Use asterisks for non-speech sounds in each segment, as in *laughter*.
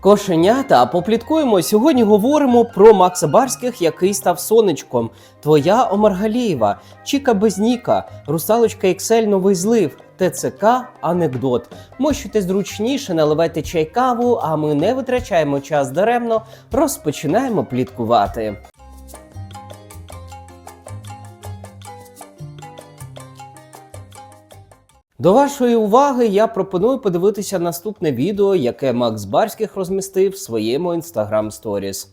Кошенята, попліткуємо. Сьогодні говоримо про Макса Барських, який став сонечком. Твоя Омаргалієва, Чіка Безніка, Русалочка XL Новий злив, ТЦК Анекдот. Мощуйте зручніше, наливайте чай каву, а ми не витрачаємо час даремно, розпочинаємо пліткувати. До вашої уваги я пропоную подивитися наступне відео, яке Макс Барських розмістив в своєму Instagram Stories.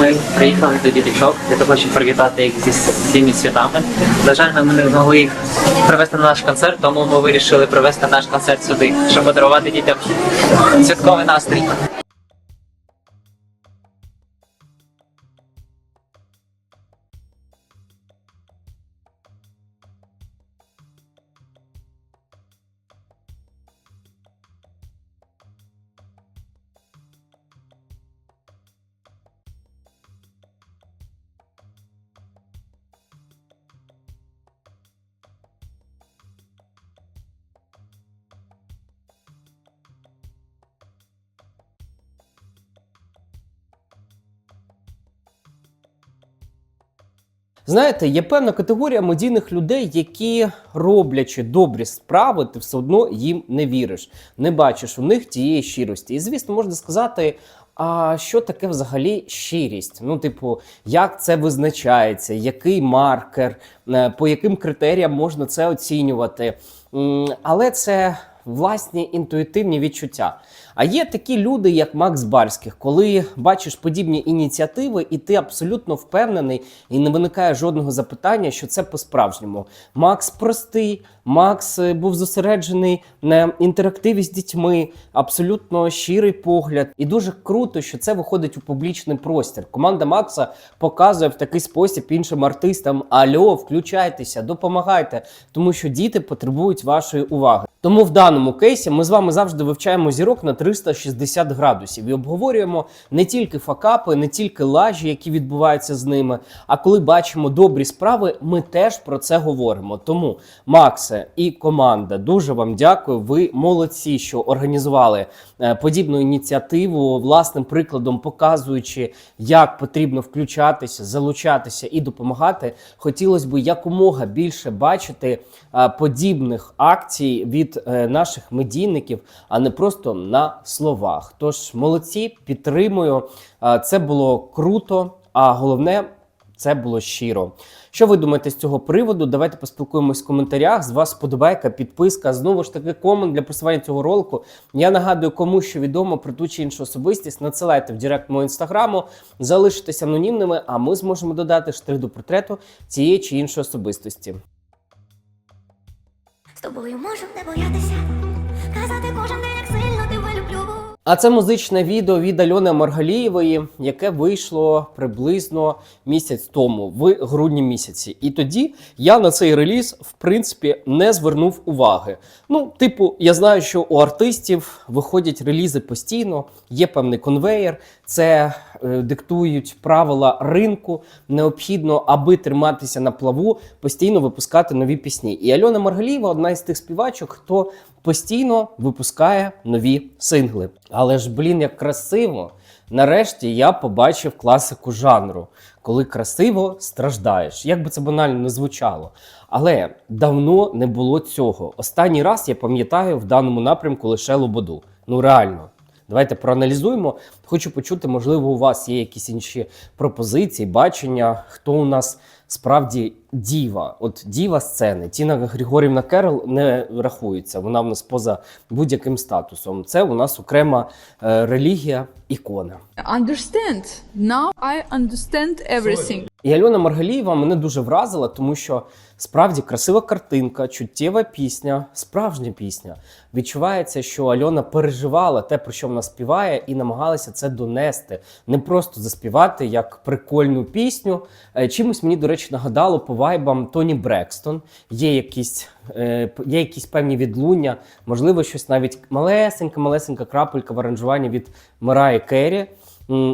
Ми приїхали до діточок для того, щоб привітати їх зі всіми святами. На жаль, ми не змогли їх привезти на наш концерт, тому ми вирішили привезти наш концерт сюди, щоб подарувати дітям святковий настрій. Знаєте, є певна категорія медійних людей, які роблячи добрі справи, ти все одно їм не віриш, не бачиш у них тієї щирості. І звісно, можна сказати. А що таке взагалі щирість? Ну, типу, як це визначається, який маркер, е, по яким критеріям можна це оцінювати? Але це власні інтуїтивні відчуття. А є такі люди, як Макс Барських, коли бачиш подібні ініціативи, і ти абсолютно впевнений, і не виникає жодного запитання, що це по-справжньому. Макс простий, Макс е, був зосереджений на інтерактиві з дітьми, абсолютно щирий погляд. І дуже круто, що це виходить у публічний простір. Команда Макса показує в такий спосіб іншим артистам: Альо, включайтеся, допомагайте, тому що діти потребують вашої уваги. Тому в даному кейсі ми з вами завжди вивчаємо зірок на 360 градусів і обговорюємо не тільки факапи, не тільки лажі, які відбуваються з ними. А коли бачимо добрі справи, ми теж про це говоримо. Тому Максе і команда, дуже вам дякую. Ви молодці, що організували е, подібну ініціативу, власним прикладом показуючи, як потрібно включатися, залучатися і допомагати. Хотілося б якомога більше бачити е, подібних акцій від е, наших медійників, а не просто на словах. Тож молодці, підтримую. Це було круто, а головне. Це було щиро. Що ви думаєте з цього приводу? Давайте поспілкуємось в коментарях. З вас подобайка, підписка. Знову ж таки, комент для просування цього ролику. Я нагадую, кому що відомо про ту чи іншу особистість. Надсилайте в директ мого інстаграму, залишитесь анонімними, а ми зможемо додати штрих до портрету цієї чи іншої особистості. З тобою можу не боятися, казати кожен день, А це музичне відео від Альони Маргалієвої, яке вийшло приблизно місяць тому, в грудні місяці. І тоді я на цей реліз, в принципі, не звернув уваги. Ну, типу, я знаю, що у артистів виходять релізи постійно, є певний конвеєр, це е, диктують правила ринку. Необхідно, аби триматися на плаву, постійно випускати нові пісні. І Альона Маргалієва одна із тих співачок, хто постійно випускає нові сингли. Але ж, блін, як красиво! Нарешті я побачив класику жанру, коли красиво страждаєш. Як би це банально не звучало. Але давно не було цього. Останній раз я пам'ятаю в даному напрямку лише Лободу. Ну реально. Давайте проаналізуємо. Хочу почути, можливо, у вас є якісь інші пропозиції, бачення, хто у нас справді діва. От діва сцени. Тіна Григорівна Керл не рахується. Вона в нас поза будь-яким статусом. Це у нас окрема е, релігія, ікона. Understand. Now I understand everything. І Альона Маргалієва мене дуже вразила, тому що справді красива картинка, чуттєва пісня, справжня пісня. Відчувається, що Альона переживала те, про що вона співає, і намагалася це донести. Не просто заспівати як прикольну пісню. Е, Чимось мені, до речі, нагадало по вайбам Тоні Брекстон. Є якісь, е, є якісь певні відлуння, можливо, щось навіть малесенька, малесенька крапелька в аранжуванні від Мараї Керрі.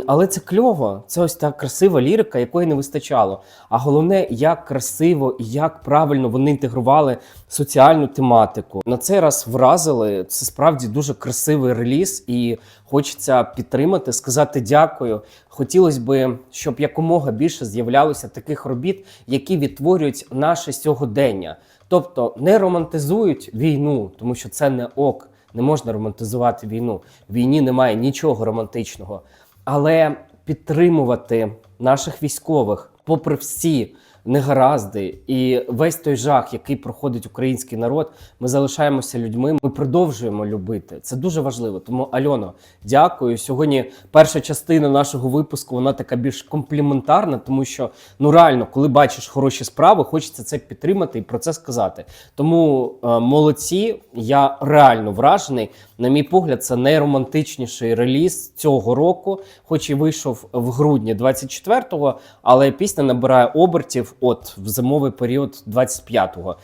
Але це кльово, це ось та красива лірика, якої не вистачало. А головне, як красиво і як правильно вони інтегрували соціальну тематику. На цей раз вразили. Це справді дуже красивий реліз, і хочеться підтримати, сказати дякую. Хотілося би, щоб якомога більше з'являлося таких робіт, які відтворюють наше сьогодення. Тобто не романтизують війну, тому що це не ок. Не можна романтизувати війну. Війні немає нічого романтичного. Але підтримувати наших військових, попри всі негаразди і весь той жах, який проходить український народ, ми залишаємося людьми. Ми продовжуємо любити. Це дуже важливо. Тому Альоно, дякую. Сьогодні перша частина нашого випуску вона така більш компліментарна, тому що ну реально, коли бачиш хороші справи, хочеться це підтримати і про це сказати. Тому е, молодці, я реально вражений. На мій погляд, це найромантичніший реліз цього року, хоч і вийшов в грудні 24-го, але пісня набирає обертів от в зимовий період 25-го.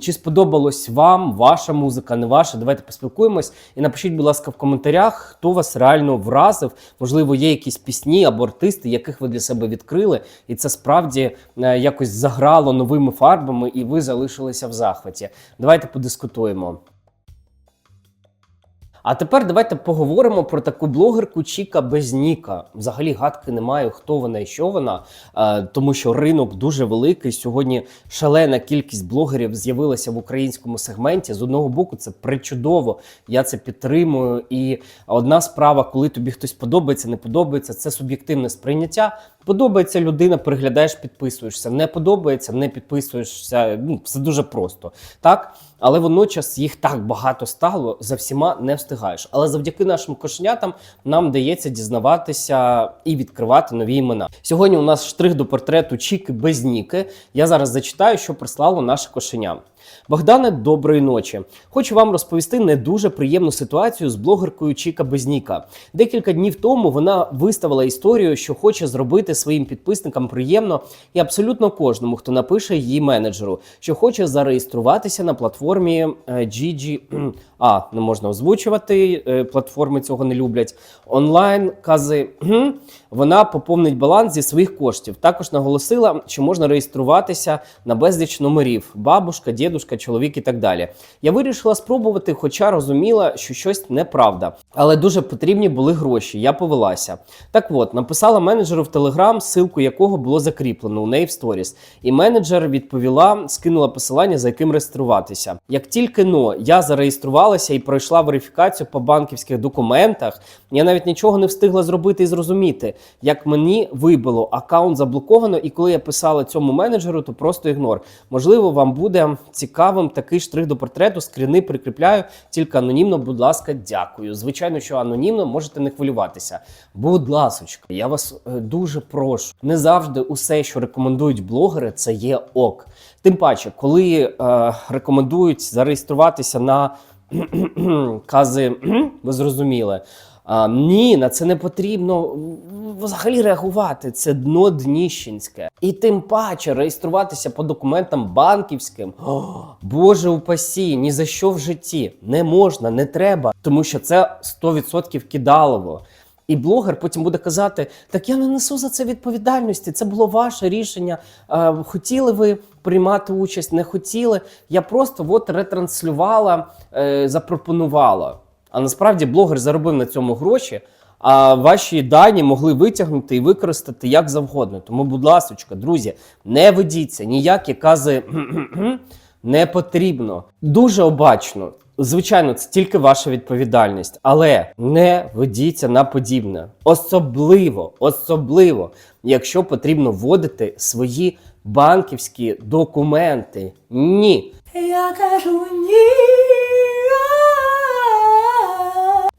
Чи сподобалось вам ваша музика, не ваша? Давайте поспілкуємось і напишіть, будь ласка, в коментарях, хто вас реально вразив. Можливо, є якісь пісні або артисти, яких ви для себе відкрили, і це справді е, якось заграло новими фарбами, і ви залишилися в захваті. Давайте подискутуємо. А тепер давайте поговоримо про таку блогерку Чіка Безніка. Взагалі гадки не маю, хто вона і що вона, е, тому що ринок дуже великий. Сьогодні шалена кількість блогерів з'явилася в українському сегменті. З одного боку, це причудово. Я це підтримую. І одна справа, коли тобі хтось подобається, не подобається, це суб'єктивне сприйняття. Подобається людина, переглядаєш, підписуєшся. Не подобається, не підписуєшся. Ну, все дуже просто. Так? Але водночас їх так багато стало, за всіма не встигаєш. Але завдяки нашим кошенятам нам дається дізнаватися і відкривати нові імена. Сьогодні у нас штрих до портрету Чіки без Ніки. Я зараз зачитаю, що прислало наше кошеня. Богдане, доброї ночі. Хочу вам розповісти не дуже приємну ситуацію з блогеркою Чіка Безніка. Декілька днів тому вона виставила історію, що хоче зробити своїм підписникам приємно і абсолютно кожному, хто напише її менеджеру, що хоче зареєструватися на платформі е, GG... А, не можна озвучувати, е, платформи цього не люблять. Онлайн кази. Вона поповнить баланс зі своїх коштів. Також наголосила, що можна реєструватися на безліч номерів: бабушка, дідушка, чоловік і так далі. Я вирішила спробувати, хоча розуміла, що щось неправда. Але дуже потрібні були гроші. Я повелася. Так от, написала менеджеру в Телеграм, ссылку якого було закріплено у неї в сторіс. І менеджер відповіла, скинула посилання, за яким реєструватися. Як тільки но я зареєструвалася і пройшла верифікацію по банківських документах, я навіть нічого не встигла зробити і зрозуміти, як мені вибило аккаунт заблоковано, і коли я писала цьому менеджеру, то просто ігнор. Можливо, вам буде цікавим такий штрих до портрету. Скріни прикріпляю, тільки анонімно, будь ласка, дякую. Звичайно, що анонімно можете не хвилюватися. Будь ласочка, я вас е, дуже прошу. Не завжди усе, що рекомендують блогери, це є ок. Тим паче, коли е, рекомендують зареєструватися на кази, ви зрозуміли. А, ні, на це не потрібно взагалі реагувати. Це дно дніщенське. І тим паче реєструватися по документам банківським. О, Боже упасі, ні за що в житті не можна, не треба, тому що це 100% кидалово. І блогер потім буде казати: так я не несу за це відповідальності. Це було ваше рішення. Хотіли ви приймати участь, не хотіли. Я просто от ретранслювала, е, запропонувала. А насправді блогер заробив на цьому гроші, а ваші дані могли витягнути і використати як завгодно. Тому, будь ласка, друзі, не ведіться, ніякі кази *clears throat* не потрібно. Дуже обачно. Звичайно, це тільки ваша відповідальність, але не ведіться на подібне. Особливо, особливо, якщо потрібно вводити свої банківські документи. Ні. Я кажу ні.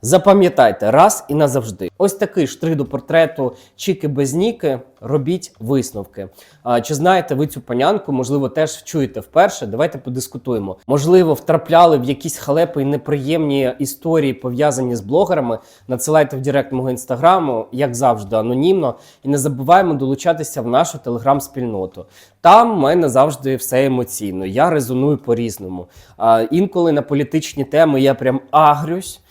Запам'ятайте раз і назавжди. Ось такий штрих до портрету Чіки без Ніки. Робіть висновки. А, чи знаєте ви цю панянку? Можливо, теж чуєте вперше. Давайте подискутуємо. Можливо, втрапляли в якісь халепи і неприємні історії пов'язані з блогерами. Надсилайте в директ мого інстаграму, як завжди, анонімно. І не забуваємо долучатися в нашу телеграм-спільноту. Там в мене завжди все емоційно. Я резоную по-різному. А, інколи на політичні теми я прям агрюсь.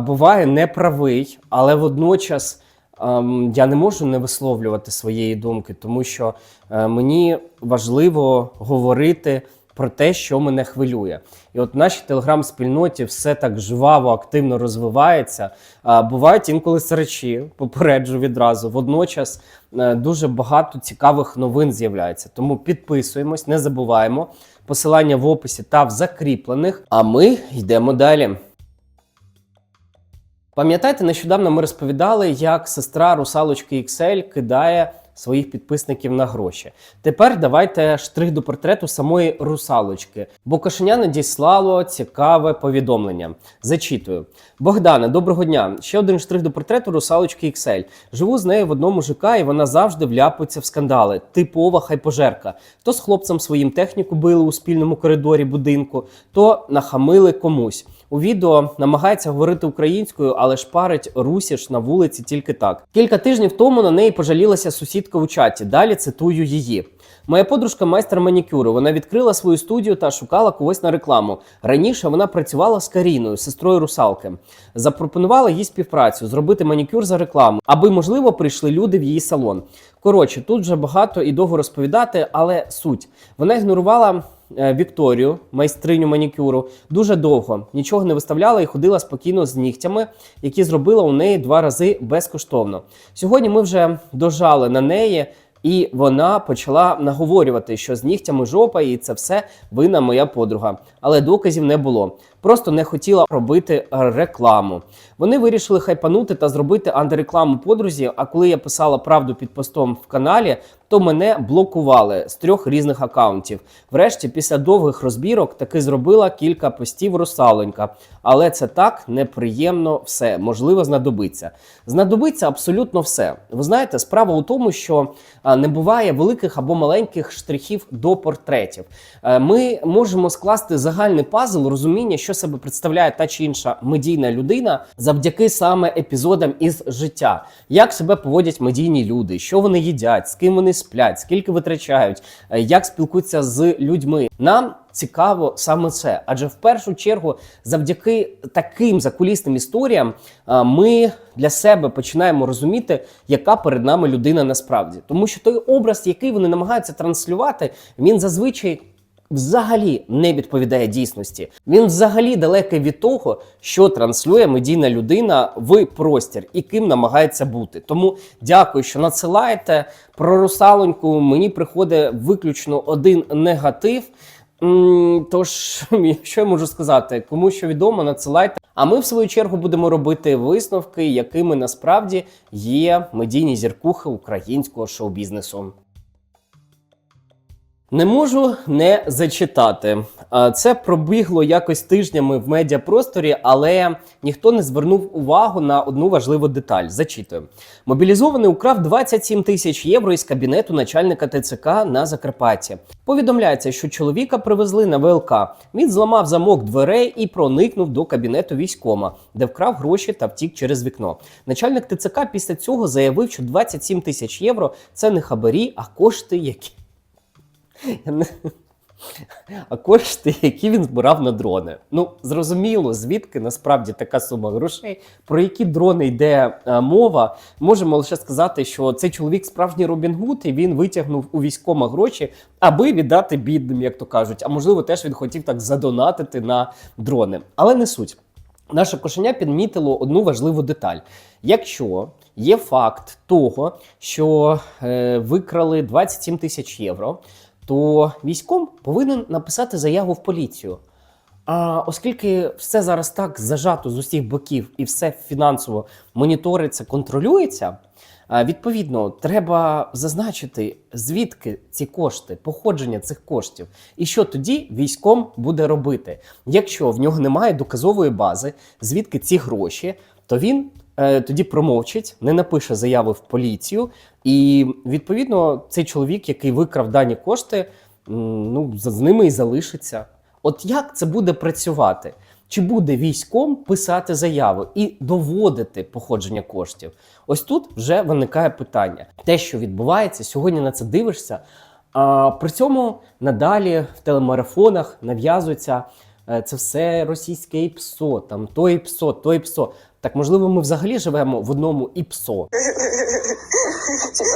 Буває неправий, але водночас ем, я не можу не висловлювати своєї думки, тому що е, мені важливо говорити про те, що мене хвилює. І от в нашій телеграм-спільноті все так жваво, активно розвивається. Бувають інколи срачі, попереджу відразу. Водночас е, дуже багато цікавих новин з'являється. Тому підписуємось, не забуваємо. Посилання в описі та в закріплених. А ми йдемо далі. Пам'ятаєте, нещодавно ми розповідали, як сестра русалочки XL кидає своїх підписників на гроші. Тепер давайте штрих до портрету самої русалочки. Бо кошеня надіслало цікаве повідомлення. Зачитую: Богдане, доброго дня. Ще один штрих до портрету русалочки XL. Живу з нею в одному ЖК, і вона завжди вляпується в скандали. Типова хайпожерка. То з хлопцем своїм техніку били у спільному коридорі будинку, то нахамили комусь. У відео намагається говорити українською, але шпарить русіш на вулиці тільки так. Кілька тижнів тому на неї пожалілася сусідка у чаті. Далі цитую її. Моя подружка майстер манікюру. Вона відкрила свою студію та шукала когось на рекламу. Раніше вона працювала з Каріною, сестрою русалки. Запропонувала їй співпрацю, зробити манікюр за рекламу, аби можливо прийшли люди в її салон. Коротше, тут вже багато і довго розповідати, але суть вона ігнорувала Вікторію, майстриню манікюру, дуже довго нічого не виставляла і ходила спокійно з нігтями, які зробила у неї два рази безкоштовно. Сьогодні ми вже дожали на неї. І вона почала наговорювати, що з нігтями жопа, і це все винна моя подруга. Але доказів не було. Просто не хотіла робити рекламу. Вони вирішили хайпанути та зробити антирекламу подрузі. А коли я писала правду під постом в каналі, то мене блокували з трьох різних акаунтів. Врешті, після довгих розбірок, таки зробила кілька постів русалонька. Але це так неприємно все. Можливо, знадобиться. Знадобиться абсолютно все. Ви знаєте, справа у тому, що не буває великих або маленьких штрихів до портретів. Е, Ми можемо скласти загальний пазл розуміння, що себе представляє та чи інша медійна людина завдяки саме епізодам із життя, як себе поводять медійні люди, що вони їдять, з ким вони сплять, скільки витрачають, е, як спілкуються з людьми. Нам цікаво саме це, адже в першу чергу, завдяки таким закулісним історіям, е, ми для себе починаємо розуміти, яка перед нами людина насправді, тому що той образ, який вони намагаються транслювати, він зазвичай взагалі не відповідає дійсності. Він взагалі далекий від того, що транслює медійна людина в простір і ким намагається бути. Тому дякую, що надсилаєте про русалоньку. Мені приходить виключно один негатив. Тож, *laughs* що я можу сказати, кому що відомо, надсилайте. А ми, в свою чергу, будемо робити висновки, якими насправді є медійні зіркухи українського шоу-бізнесу. Не можу не зачитати. Це пробігло якось тижнями в медіапросторі, але ніхто не звернув увагу на одну важливу деталь. Зачитую. Мобілізований украв 27 тисяч євро із кабінету начальника ТЦК на Закарпатті. Повідомляється, що чоловіка привезли на ВЛК. Він зламав замок дверей і проникнув до кабінету військома, де вкрав гроші та втік через вікно. Начальник ТЦК після цього заявив, що 27 тисяч євро це не хабарі, а кошти, які. А кошти, які він збирав на дрони. Ну, зрозуміло, звідки насправді така сума грошей, про які дрони йде е, мова. Можемо лише сказати, що цей чоловік справжній Робін Гуд, і він витягнув у військома гроші, аби віддати бідним, як то кажуть. А можливо, теж він хотів так задонатити на дрони. Але не суть. Наше кошеня підмітило одну важливу деталь. Якщо є факт того, що е, викрали 27 тисяч євро, то військом повинен написати заяву в поліцію. А оскільки все зараз так зажато з усіх боків і все фінансово моніториться, контролюється, відповідно, треба зазначити, звідки ці кошти, походження цих коштів, і що тоді військом буде робити. Якщо в нього немає доказової бази, звідки ці гроші, то він тоді промовчить, не напише заяви в поліцію, і відповідно цей чоловік, який викрав дані кошти, ну з ними і залишиться. От як це буде працювати? Чи буде військом писати заяви і доводити походження коштів? Ось тут вже виникає питання. Те, що відбувається, сьогодні на це дивишся. А при цьому надалі в телемарафонах нав'язується е, це все російське ІПСО, там то ІПСО, то ІПСО. Так можливо, ми взагалі живемо в одному ІПСО.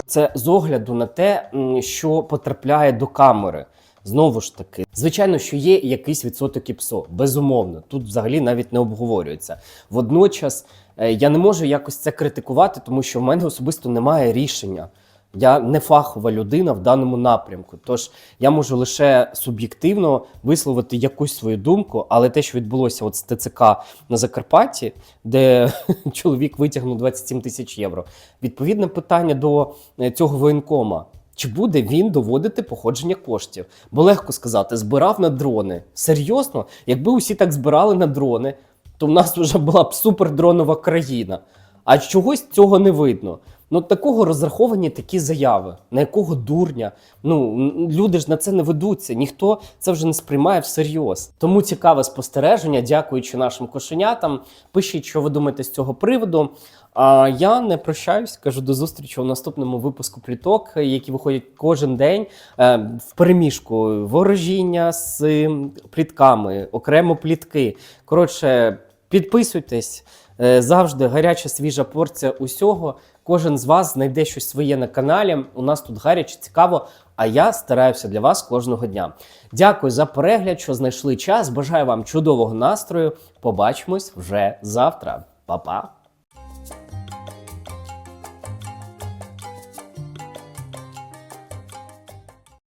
Це з огляду на те, що потрапляє до камери. Знову ж таки, звичайно, що є якийсь відсоток ІПСО, безумовно. Тут взагалі навіть не обговорюється. Водночас е, я не можу якось це критикувати, тому що в мене особисто немає рішення. Я не фахова людина в даному напрямку. Тож я можу лише суб'єктивно висловити якусь свою думку, але те, що відбулося от з ТЦК на Закарпатті, де *laughs* чоловік витягнув 27 тисяч євро, відповідне питання до е, цього воєнкома. Чи буде він доводити походження коштів? Бо легко сказати, збирав на дрони. Серйозно, якби усі так збирали на дрони, то в нас вже була б супердронова країна. А чогось цього не видно. Ну такого розраховані такі заяви. На якого дурня? Ну люди ж на це не ведуться. Ніхто це вже не сприймає всерйоз. Тому цікаве спостереження, дякуючи нашим кошенятам. Пишіть, що ви думаєте з цього приводу. А я не прощаюсь, кажу до зустрічі у наступному випуску пліток, які виходять кожен день е, в переміжку ворожіння з плітками, окремо плітки. Коротше, підписуйтесь. Е, Завжди гаряча свіжа порція усього. Кожен з вас знайде щось своє на каналі. У нас тут гаряче, цікаво. А я стараюся для вас кожного дня. Дякую за перегляд, що знайшли час. Бажаю вам чудового настрою. Побачимось вже завтра. Па-па!